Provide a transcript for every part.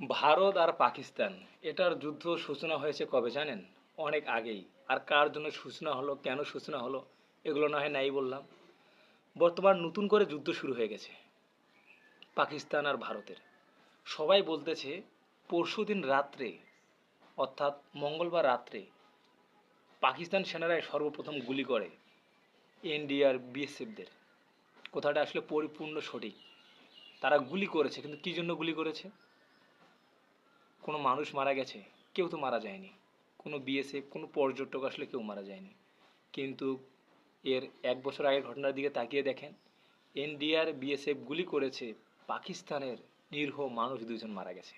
ভারত আর পাকিস্তান, এটার যুদ্ধ সূচনা হয়েছে কবে জানেন? অনেক আগেই। আর কার জন্য সূচনা হলো, কেন সূচনা হলো, এগুলো না হয় নাই বললাম। বর্তমান নতুন করে যুদ্ধ শুরু হয়ে গেছে, পাকিস্তান আর ভারতের। সবাই বলতেছে পরশুদিন রাত্রে, অর্থাৎ মঙ্গলবার রাত্রে, পাকিস্তান সেনারাই সর্বপ্রথম গুলি করে এনডিআর বিএসএফদের। কথাটা আসলে পরিপূর্ণ সঠিক। তারা গুলি করেছে, কিন্তু কী জন্য গুলি করেছে? কোনো মানুষ মারা গেছে, কেউ তো মারা যায়নি। কোনো বিএসএফ কোনো পর্যটক আসলে কেউ মারা যায়নি। কিন্তু এর এক বছর আগের ঘটনার দিকে তাকিয়ে দেখেন, এনডিআর বিএসএফ গুলি করেছে পাকিস্তানের নিরীহ মানুষ দুজন মারা গেছে।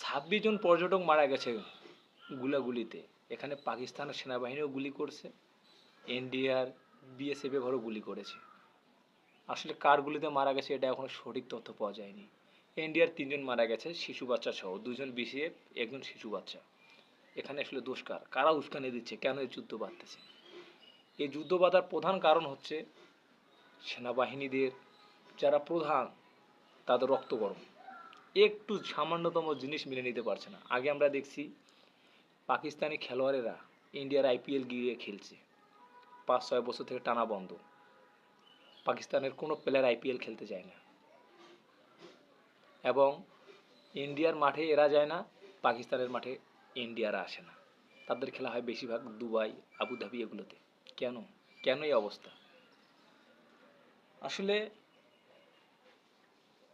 ছাব্বিশ জন পর্যটক মারা গেছে গুলাগুলিতে। এখানে পাকিস্তানের সেনাবাহিনীও গুলি করছে, এনডিআর বিএসএফ ঘরও গুলি করেছে। আসলে কার গুলিতে মারা গেছে, এটা এখনও সঠিক তথ্য পাওয়া যায়নি। ইন্ডিয়ার তিনজন মারা গেছে শিশু বাচ্চা সহ। দুজন বিসিএফ একজন শিশু বাচ্চা। এখানে আসলে দোষ কার? কারা উস্কানি দিচ্ছে? কেন এই যুদ্ধ বাড়তেছে এই যুদ্ধ বাঁধার প্রধান কারণ হচ্ছে সেনাবাহিনীদের যারা প্রধান, তাদের রক্ত গরম। একটু সামান্যতম জিনিস মেনে নিতে পারছে না। আগে আমরা দেখছি পাকিস্তানি খেলোয়াড়েরা ইন্ডিয়ার আইপিএল গিয়ে খেলছে। পাঁচ ছয় বছর থেকে টানা বন্ধ। পাকিস্তানের কোনো প্লেয়ার আইপিএল খেলতে যায় না। এবং ইন্ডিয়ার মাঠে এরা যায় না, পাকিস্তানের মাঠে ইন্ডিয়ারা আসে না। তাদের খেলা হয় বেশিরভাগ দুবাই, আবুধাবি এগুলোতে। কেন? কেন এই অবস্থা? আসলে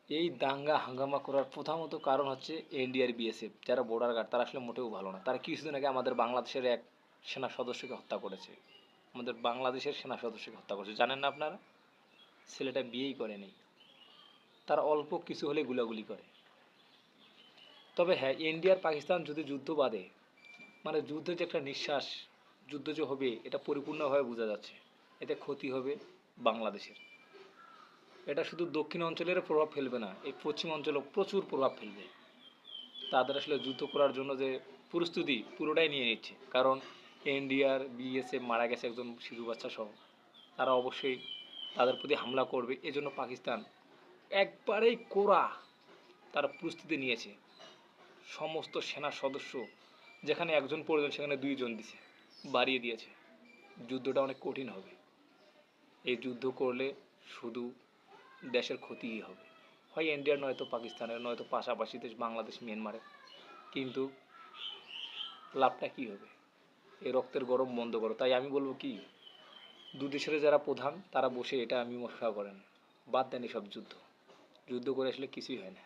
এই দাঙ্গা হাঙ্গামা করার প্রথমত কারণ হচ্ছে এনডিআর, বিএসএফ। যারা বর্ডার গার্ড তারা আসলে মোটেও ভালো না। তারা কিছুদিন আগে আমাদের বাংলাদেশের এক সেনা সদস্যকে হত্যা করেছে। আমাদের বাংলাদেশের সেনা সদস্যকে হত্যা করেছে। জানেন না আপনারা? ছেলেটা বিয়েই করেনি। তারা অল্প কিছু হলে গুলাগুলি করে। তবে হ্যাঁ ইন্ডিয়ার পাকিস্তান যদি যুদ্ধ বাঁধে মানে যুদ্ধের যে একটা নিঃশ্বাস, যুদ্ধ যে হবে, এটা পরিপূর্ণভাবে বোঝা যাচ্ছে। এতে ক্ষতি হবে বাংলাদেশের। এটা শুধু দক্ষিণ অঞ্চলের প্রভাব ফেলবে না, এই পশ্চিম অঞ্চলেও প্রচুর প্রভাব ফেলবে। তাদের আসলে যুদ্ধ করার জন্য যে প্রস্তুতি পুরোটাই নিয়ে নিচ্ছে। কারণ ইন্ডিয়ার বিএসএফ মারা গেছে একজন শিশু বাচ্চা সহ। তারা অবশ্যই তাদের প্রতি হামলা করবে। এজন্য পাকিস্তান একবারেই কোরা তারা প্রস্তুতি নিয়েছে। সমস্ত সেনা সদস্য যেখানে একজন প্রয়োজন সেখানে দুইজন দিছে, বাড়িয়ে দিয়েছে। যুদ্ধটা অনেক কঠিন হবে। এই যুদ্ধ করলে শুধু দেশের ক্ষতিই হবে। হয় ইন্ডিয়ার, নয়তো পাকিস্তানের, নয়তো পাশাপাশি দেশ বাংলাদেশ, মিয়ানমারের। কিন্তু লাভটা কি হবে? এই রক্তের গরম বন্ধ করো। তাই আমি বলব কি দু দেশের যারা প্রধান, তারা বসে এটা মীমাংসা করেন। বাদ দেন এসব যুদ্ধ। যুদ্ধ করে আসলে কিছুই হয় না।